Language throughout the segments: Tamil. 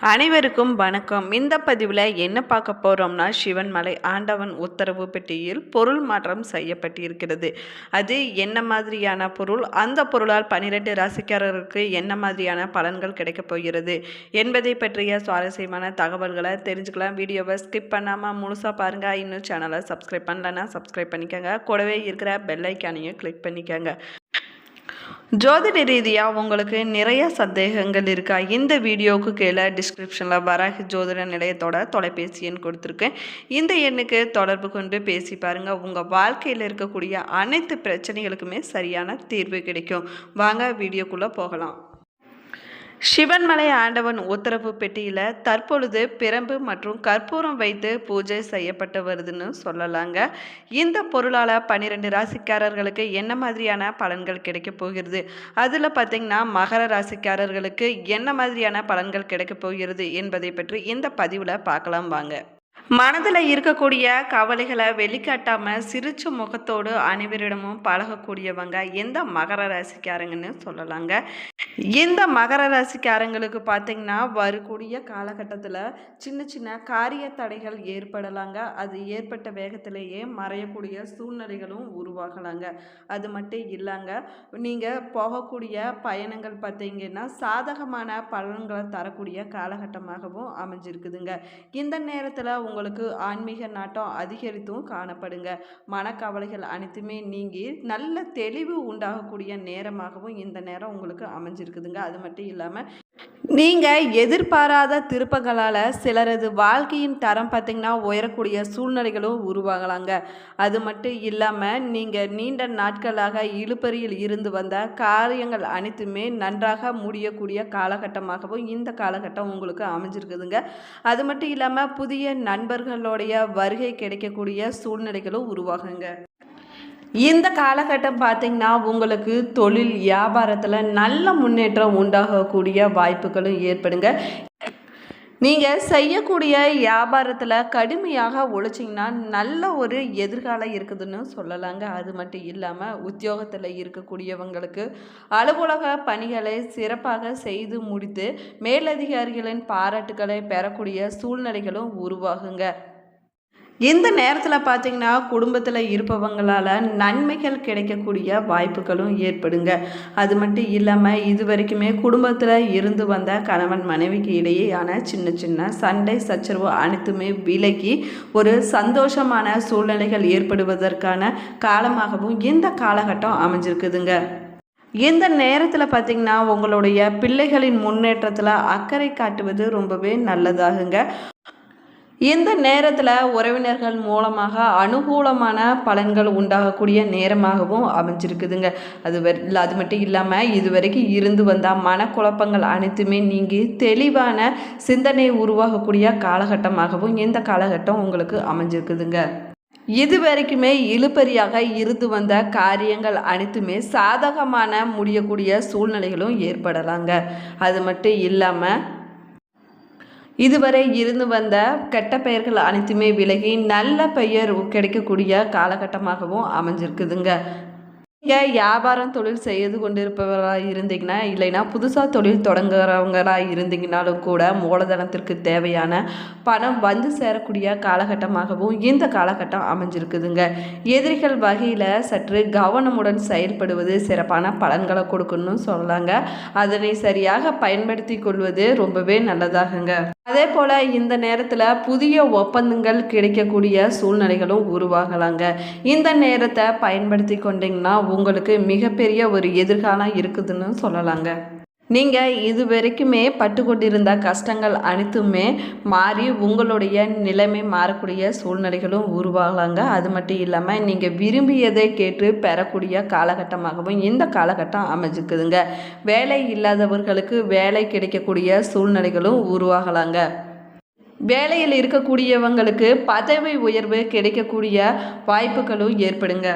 அனைவருக்கும் வணக்கம். இந்த பதிவில் என்ன பார்க்க போகிறோம்னா சிவன்மலை ஆண்டவன் உத்தரவு பெட்டியில் பொருள் மாற்றம் செய்யப்பட்டிருக்கிறது. அது என்ன மாதிரியான பொருள்? அந்த பொருளால் பன்னிரெண்டு ராசிக்காரர்களுக்கு என்ன மாதிரியான பலன்கள் கிடைக்கப் போகிறது? என்பதை பற்றிய சுவாரஸ்யமான தகவல்களை தெரிஞ்சுக்கலாம். வீடியோவை ஸ்கிப் பண்ணாமல் முழுசாக பாருங்கள் இன்னும் சேனலை சப்ஸ்கிரைப் பண்ணலன்னா சப்ஸ்கிரைப் பண்ணிக்கோங்க. கூடவே இருக்கிற பெல் ஐக்கானையும் கிளிக் பண்ணிக்கோங்க. ஜோதிட ரீதியாக உங்களுக்கு நிறைய சந்தேகங்கள் இருக்கா? இந்த வீடியோவுக்கு கீழே டிஸ்கிரிப்ஷனில் வராக ஜோதிட நிலையத்தோட தொலைபேசி எண் கொடுத்துருக்கேன். இந்த எண்ணுக்கு தொடர்பு கொண்டு பேசி பாருங்கள் உங்கள் வாழ்க்கையில் இருக்கக்கூடிய அனைத்து பிரச்சனைகளுக்குமே சரியான தீர்வு கிடைக்கும். வாங்க வீடியோக்குள்ளே போகலாம். சிவன்மலை ஆண்டவன் உத்தரவு பெட்டியில் தற்பொழுது பிரம்பு மற்றும் கற்பூரம் வைத்து பூஜை செய்யப்பட்டு வருதுன்னு சொல்லலாங்க. இந்த பொருளால் பன்னிரெண்டு ராசிக்காரர்களுக்கு என்ன மாதிரியான பலன்கள் கிடைக்க போகிறது? அதில் பார்த்திங்கன்னா மகர ராசிக்காரர்களுக்கு என்ன மாதிரியான பலன்கள் கிடைக்க போகிறது என்பதை பற்றி இந்த பதிவில் பார்க்கலாம் வாங்க. மனதில் இருக்கக்கூடிய கவலைகளை வெளிக்காட்டாமல் சிரிச்ச முகத்தோடு அனைவரிடமும் பழகக்கூடியவங்க எந்த மகர ராசிக்காரங்கன்னு சொல்லலாங்க. இந்த மகர ராசிக்காரங்களுக்கு பார்த்திங்கன்னா வரக்கூடிய காலகட்டத்தில் சின்ன சின்ன காரிய தடைகள் ஏற்படலாங்க. அது ஏற்பட்ட வேகத்திலேயே மறையக்கூடிய சூழ்நிலைகளும் உருவாகலாங்க. அது மட்டும் இல்லைங்க. நீங்கள் போகக்கூடிய பயணங்கள் பார்த்தீங்கன்னா சாதகமான பலன்களை தரக்கூடிய காலகட்டமாகவும் அமைஞ்சிருக்குதுங்க. இந்த நேரத்தில் உங்கள் உங்களுக்கு ஆன்மீக நாட்டம் அதிகரித்தும் காணப்படுங்க. மனக்கவலைகள் அனைத்துமே நீங்கி நல்ல தெளிவு உண்டாகக்கூடிய நேரமாகவும் இந்த நேரம் உங்களுக்கு அமைஞ்சிருக்குதுங்க. அது மட்டும் இல்லாமல் நீங்கள் எதிர்பாராத திருப்பங்களால் சிலரது வாழ்க்கையின் தரம் பார்த்திங்கன்னா உயரக்கூடிய சூழ்நிலைகளும் உருவாகலாங்க. அது மட்டும் இல்லாமல் நீங்கள் நீண்ட நாட்களாக இழுபறியில் இருந்து வந்த காரியங்கள் அனைத்துமே நன்றாக முடியக்கூடிய காலகட்டமாகவும் இந்த காலகட்டம் உங்களுக்கு அமைஞ்சிருக்குதுங்க. அது மட்டும் இல்லாமல் புதிய நண்பர்களுடைய வருகை கிடைக்கக்கூடிய சூழ்நிலைகளும் உருவாகுங்க. இந்த காலகட்டம் பார்த்திங்கன்னா உங்களுக்கு தொழில் வியாபாரத்தில் நல்ல முன்னேற்றம் உண்டாகக்கூடிய வாய்ப்புகளும் ஏற்படுங்க. நீங்கள் செய்யக்கூடிய வியாபாரத்தில் கடுமையாக உழைச்சிங்கன்னா நல்ல ஒரு எதிர்காலம் இருக்குதுன்னு சொல்லலாங்க. அது மட்டும் இல்லாமல் உத்தியோகத்தில் இருக்கக்கூடியவங்களுக்கு அலுவலக பணிகளை சிறப்பாக செய்து முடித்து மேலதிகாரிகளின் பாராட்டுகளை பெறக்கூடிய சூழ்நிலைகளும் உருவாகுங்க. இந்த நேரத்தில் பார்த்திங்கன்னா குடும்பத்தில் இருப்பவங்களால் நன்மைகள் கிடைக்கக்கூடிய வாய்ப்புகளும் ஏற்படுங்க. அது மட்டும் இல்லாமல் இது வரைக்குமே குடும்பத்தில் இருந்து வந்த கணவன் மனைவிக்கு இடையேயான சின்ன சின்ன சண்டை சச்சரவு அனைத்துமே விலகி ஒரு சந்தோஷமான சூழ்நிலைகள் ஏற்படுவதற்கான காலமாகவும் இந்த காலகட்டம் அமைஞ்சிருக்குதுங்க. இந்த நேரத்தில் பார்த்திங்கன்னா உங்களுடைய பிள்ளைகளின் முன்னேற்றத்தில் அக்கறை காட்டுவது ரொம்பவே நல்லதாகுங்க. இந்த நேரத்தில் உறவினர்கள் மூலமாக அனுகூலமான பலன்கள் உண்டாகக்கூடிய நேரமாகவும் அமைஞ்சிருக்குதுங்க. அது வ அது மட்டும் இல்லாமல் இது வரைக்கும் இருந்து வந்தால் மனக்குழப்பங்கள் அனைத்துமே நீங்கி தெளிவான சிந்தனை உருவாகக்கூடிய காலகட்டமாகவும் இந்த காலகட்டம் உங்களுக்கு அமைஞ்சிருக்குதுங்க. இது வரைக்குமே இழுபறியாக இருந்து வந்த காரியங்கள் அனைத்துமே சாதகமான முடியக்கூடிய சூழ்நிலைகளும் ஏற்படலாங்க. அது மட்டும் இல்லாமல் இதுவரை இருந்து வந்த கெட்ட பெயர்கள் அனைத்துமே விலகி நல்ல பெயர் கிடைக்கக்கூடிய காலகட்டமாகவும் அமைஞ்சிருக்குதுங்க. நீங்கள் வியாபாரம் தொழில் செய்து கொண்டிருப்பவராக இருந்தீங்கன்னா இல்லைன்னா புதுசாக தொழில் தொடங்குறவங்களாக இருந்தீங்கனாலும் கூட மூலதனத்திற்கு தேவையான பணம் வந்து சேரக்கூடிய காலகட்டமாகவும் இந்த காலகட்டம் அமைஞ்சிருக்குதுங்க. எதிரிகள் வகையில் சற்று கவனமுடன் செயல்படுவது சிறப்பான பலன்களை கொடுக்கணும்னு சொல்லலாங்க. அதனை சரியாக பயன்படுத்தி கொள்வது ரொம்பவே நல்லதாகுங்க. அதே போல் இந்த நேரத்தில் புதிய ஒப்பந்தங்கள் கிடைக்கக்கூடிய சூழ்நிலைகளும் உருவாகலாங்க. இந்த நேரத்தை பயன்படுத்தி கொண்டிங்கன்னா உங்களுக்கு மிகப்பெரிய ஒரு எதிர்காலம் இருக்குதுன்னு சொல்லலாங்க. நீங்கள் இது வரைக்குமே பட்டு கொண்டிருந்த கஷ்டங்கள் அனைத்துமே மாறி உங்களுடைய நிலைமை மாறக்கூடிய சூழ்நிலைகளும் உருவாகலாங்க. அது மட்டும் இல்லாமல் நீங்கள் விரும்பியதை கேட்டு பெறக்கூடிய காலகட்டமாகவும் இந்த காலகட்டம் அமைஞ்சுக்குதுங்க வேலை இல்லாதவர்களுக்கு வேலை கிடைக்கக்கூடிய சூழ்நிலைகளும் உருவாகலாங்க. வேலையில் இருக்கக்கூடியவங்களுக்கு பதவி உயர்வு கிடைக்கக்கூடிய வாய்ப்புகளும் ஏற்படுங்க.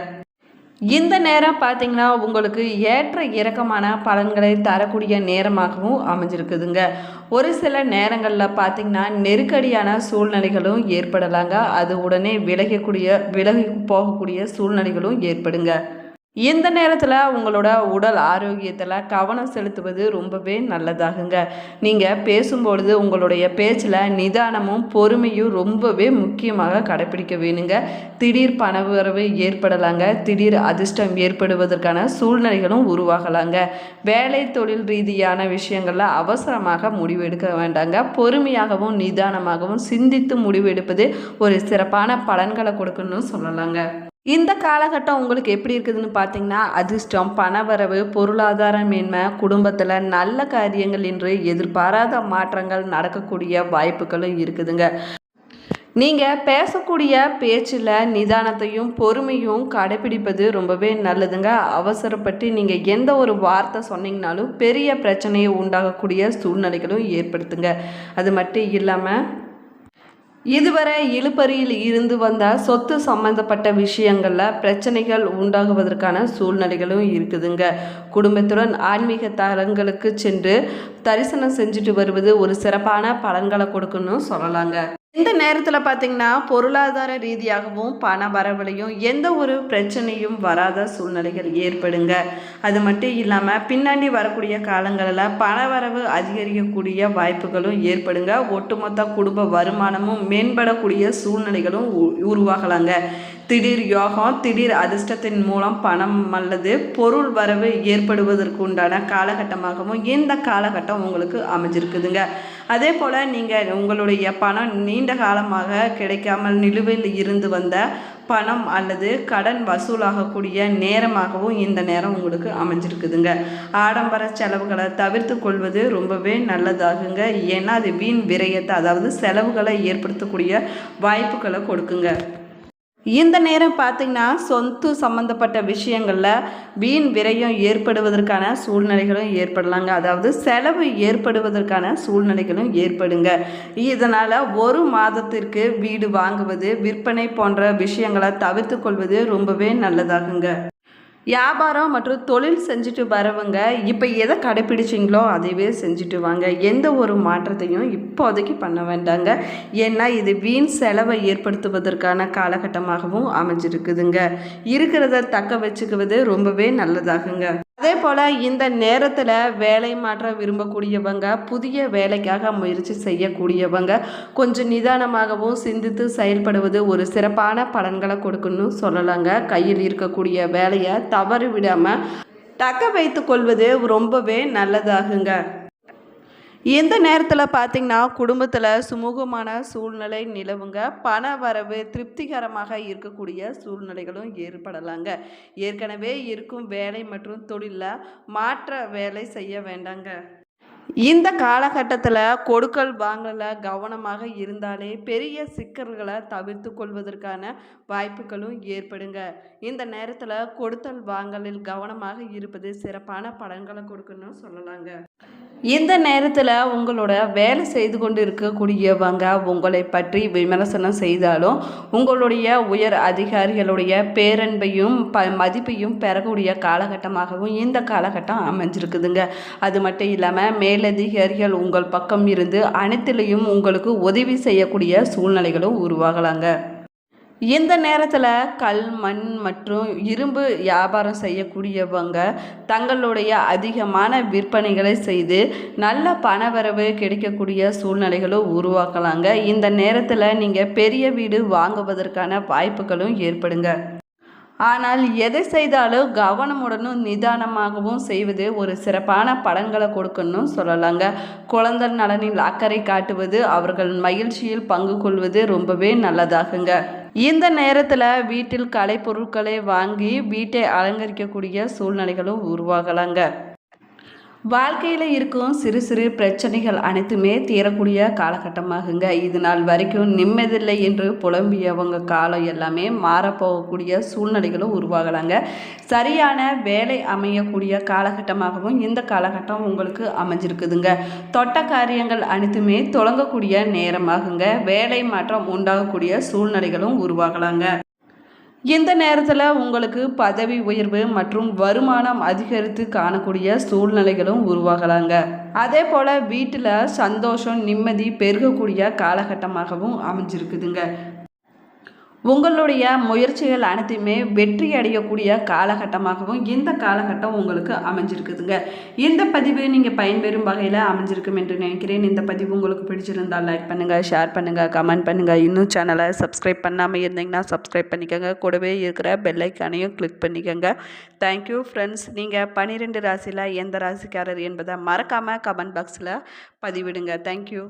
இந்த நேரம் பார்த்தீங்கன்னா உங்களுக்கு ஏற்ற இறக்கமான பலன்களை தரக்கூடிய நேரமாகவும் அமைஞ்சிருக்குதுங்க. ஒரு சில நேரங்களில் பார்த்திங்கன்னா நெருக்கடியான சூழ்நிலைகளும் ஏற்படலாங்க. அது உடனே விலகக்கூடிய விலகி போகக்கூடிய சூழ்நிலைகளும் ஏற்படுங்க. இந்த நேரத்தில் உங்களோட உடல் ஆரோக்கியத்தில் கவனம் செலுத்துவது ரொம்பவே நல்லதாகுங்க. நீங்கள் பேசும்பொழுது உங்களுடைய பேச்சில் நிதானமும் பொறுமையும் ரொம்பவே முக்கியமாக கடைப்பிடிக்க வேணுங்க. திடீர் பணவரவு ஏற்படலாங்க. திடீர் அதிர்ஷ்டம் ஏற்படுவதற்கான சூழ்நிலைகளும் உருவாகலாங்க. வேலை தொழில் ரீதியான விஷயங்களில் அவசரமாக முடிவு எடுக்க வேண்டாங்க. பொறுமையாகவும் நிதானமாகவும் சிந்தித்து முடிவு எடுப்பது ஒரு சிறப்பான பலன்களை கொடுக்கணும்னு சொல்லலாங்க. இந்த காலகட்டம் உங்களுக்கு எப்படி இருக்குதுன்னு பார்த்தீங்கன்னா அதிர்ஷ்டம் பணவரவு பொருளாதார மேன்மை குடும்பத்தில் நல்ல காரியங்கள் என்று எதிர்பாராத மாற்றங்கள் நடக்கக்கூடிய வாய்ப்புகளும் இருக்குதுங்க. நீங்கள் பேசக்கூடிய பேச்சில் நிதானத்தையும் பொறுமையும் கடைபிடிப்பது ரொம்பவே நல்லதுங்க. அவசரப்பட்டு நீங்கள் எந்த ஒரு வார்த்தை சொன்னீங்கனாலும் பெரிய பிரச்சனையை உண்டாகக்கூடிய சூழ்நிலைகளும் ஏற்படுத்துங்க. அது மட்டும் இல்லாமல் இதுவரை இழுபறியில் இருந்து வந்த சொத்து சம்பந்தப்பட்ட விஷயங்களில் பிரச்சனைகள் உண்டாகுவதற்கான சூழ்நிலைகளும் இருக்குதுங்க. குடும்பத்துடன் ஆன்மீக தலங்களுக்கு சென்று தரிசனம் செஞ்சுட்டு வருவது ஒரு சிறப்பான பலன்களை கொடுக்குன்னு சொல்லலாங்க. இந்த நேரத்தில் பார்த்தீங்கன்னா பொருளாதார ரீதியாகவும் பண வரவழையும் எந்த ஒரு பிரச்சனையும் வராத சூழ்நிலைகள் ஏற்படுங்க. அது மட்டும் இல்லாமல் பின்னாடி வரக்கூடிய காலங்களில் பண வரவு அதிகரிக்கக்கூடிய வாய்ப்புகளும் ஏற்படுங்க. ஒட்டுமொத்த குடும்ப வருமானமும் மேம்படக்கூடிய சூழ்நிலைகளும் உருவாகலாங்க. திடீர் யோகம் திடீர் அதிர்ஷ்டத்தின் மூலம் பணம் அல்லது பொருள் வரவு ஏற்படுவதற்கு உண்டான காலகட்டமாகவும் இந்த காலகட்டம் உங்களுக்கு அமைஞ்சிருக்குதுங்க. அதே போல் நீங்கள் உங்களுடைய பணம் நீண்ட காலமாக கிடைக்காமல் நிலுவையில் இருந்து வந்த பணம் அல்லது கடன் வசூலாகக்கூடிய நேரமாகவும் இந்த நேரம் உங்களுக்கு அமைஞ்சிருக்குதுங்க. ஆடம்பர செலவுகளை தவிர்த்து கொள்வது ரொம்பவே நல்லதாகுங்க. ஏன்னா அது வீண் விரயத்தை அதாவது செலவுகளை ஏற்படுத்தக்கூடிய வாய்ப்புகளை கொடுக்குங்க. இந்த நேரம் பார்த்திங்கன்னா சொத்து சம்மந்தப்பட்ட விஷயங்களில் வீண் விரயம் ஏற்படுவதற்கான சூழ்நிலைகளும் ஏற்படலாங்க. அதாவது செலவு ஏற்படுவதற்கான சூழ்நிலைகளும் ஏற்படுங்க. இதனால் ஒரு மாதத்திற்கு வீடு வாங்குவது விற்பனை போன்ற விஷயங்களை தவிர்த்து கொள்வது ரொம்பவே நல்லதாகுங்க. வியாபாரம் மற்றும் தொழில் செஞ்சுட்டு வரவங்க இப்போ எதை கடைப்பிடிச்சிங்களோ அதைவே செஞ்சுட்டு வாங்க. எந்த ஒரு மாற்றத்தையும் இப்போதைக்கு பண்ண வேண்டாங்க. ஏன்னா இது வீண் செலவை ஏற்படுத்துவதற்கான காலகட்டமாகவும் அமைஞ்சிருக்குதுங்க. இருக்கிறத தக்க வச்சுக்குவது ரொம்பவே நல்லதாகுங்க. அதே போல் இந்த நேரத்தில் வேலை மாற்ற விரும்பக்கூடியவங்க புதிய வேலைக்காக முயற்சி செய்யக்கூடியவங்க கொஞ்சம் நிதானமாகவும் சிந்தித்து செயல்படுவது ஒரு சிறப்பான பலன்களை கொடுக்குன்னு சொல்லலாங்க. கையில் இருக்கக்கூடிய வேலையை தவறு விடாமல் தக்க வைத்து கொள்வது ரொம்பவே நல்லதாகுங்க. இந்த நேரத்தில் பார்த்திங்கன்னா குடும்பத்தில் சுமூகமான சூழ்நிலை நிலவுங்க பண வரவு திருப்திகரமாக இருக்கக்கூடிய சூழ்நிலைகளும் ஏற்படலாங்க. ஏற்கனவே இருக்கும் வேலை மற்றும் தொழிலில் மாற்ற வேலை செய்ய வேண்டாங்க. இந்த காலகட்டத்தில் கொடுக்கல் வாங்கல கவனமாக இருந்தாலே பெரிய சிக்கல்களை தவிர்த்து கொள்வதற்கான வாய்ப்புகளும் ஏற்படுங்க. இந்த நேரத்தில் கொடுத்தல் வாங்கலில் கவனமாக இருப்பது சிறப்பான பலன்களை கொடுக்கணும்னு சொல்லலாங்க. இந்த நேரத்தில் உங்களோட வேலை செய்து கொண்டு இருக்கக்கூடியவங்க உங்களை பற்றி விமர்சனம் செய்தாலும் உங்களுடைய உயர் அதிகாரிகளுடைய பேரன்பையும் ப மதிப்பையும் பெறக்கூடிய காலகட்டமாகவும் இந்த காலகட்டம் அமைஞ்சிருக்குதுங்க. அது மட்டும் இல்லாமல் மேலதிகாரிகள் உங்கள் பக்கம் இருந்து அனைத்திலையும் உங்களுக்கு உதவி செய்யக்கூடிய சூழ்நிலைகளும் உருவாகலாங்க. இந்த நேரத்தில் கல் மண் மற்றும் இரும்பு வியாபாரம் செய்யக்கூடியவங்க தங்களுடைய அதிகமான விற்பனைகளை செய்து நல்ல பணவரவு கிடைக்கக்கூடிய சூழ்நிலைகளும் உருவாக்கலாங்க. இந்த நேரத்தில் நீங்கள் பெரிய வீடு வாங்குவதற்கான வாய்ப்புகளும் ஏற்படுங்க. ஆனால் எதை செய்தாலும் கவனமுடனும் நிதானமாகவும் செய்வது ஒரு சிறப்பான படங்களை கொடுக்கணும் சொல்லலாங்க. குழந்தை நலனில் அக்கறை காட்டுவது அவர்கள் மகிழ்ச்சியில் பங்கு கொள்வது ரொம்பவே நல்லதாகுங்க. இந்த நேரத்தில் வீட்டில் கலைப்பொருட்களை வாங்கி வீட்டை அலங்கரிக்கக்கூடிய சூழ்நிலைகளும் உருவாகலாங்க. வாழ்க்கையில் இருக்கும் சிறு சிறு பிரச்சனைகள் அனைத்துமே தீரக்கூடிய காலகட்டமாகுங்க. இது நாள் வரைக்கும் நிம்மதில்லை என்று புலம்பியவங்க காலம் எல்லாமே மாறப்போகக்கூடிய சூழ்நிலைகளும் உருவாகலாங்க. சரியான வேலை அமையக்கூடிய காலகட்டமாகவும் இந்த காலகட்டம் உங்களுக்கு அமைஞ்சிருக்குதுங்க. தொட்ட காரியங்கள் அனைத்துமே தொடங்கக்கூடிய நேரமாகுங்க. வேலை மாற்றம் உண்டாகக்கூடிய சூழ்நிலைகளும் உருவாகலாங்க. இந்த நேரத்தில் உங்களுக்கு பதவி உயர்வு மற்றும் வருமானம் அதிகரித்து காணக்கூடிய சூழ்நிலைகளும் உருவாகலாங்க. அதே போல் வீட்டில் சந்தோஷம் நிம்மதி பெருகக்கூடிய காலகட்டமாகவும் அமைஞ்சிருக்குதுங்க. உங்களுடைய முயற்சிகள் அனைத்தையுமே வெற்றி அடையக்கூடிய காலகட்டமாகவும் இந்த காலகட்டம் உங்களுக்கு அமைஞ்சிருக்குதுங்க. இந்த பதிவு நீங்கள் பயன்பெறும் வகையில் அமைஞ்சிருக்கும் என்று நினைக்கிறேன். இந்த பதிவு உங்களுக்கு பிடிச்சிருந்தால் லைக் பண்ணுங்கள் ஷேர் பண்ணுங்கள் கமெண்ட் பண்ணுங்கள் இன்னும் சேனலை சப்ஸ்கிரைப் பண்ணாமல் இருந்தீங்கன்னா சப்ஸ்கிரைப் பண்ணிக்கோங்க. கூடவே இருக்கிற பெல்லைக்கானையும் கிளிக் பண்ணிக்கோங்க. தேங்க்யூ ஃப்ரெண்ட்ஸ் நீங்கள் பன்னிரெண்டு ராசியில் எந்த ராசிக்காரர் என்பதை மறக்காமல் கமெண்ட் பாக்ஸில் பதிவிடுங்க. தேங்க்யூ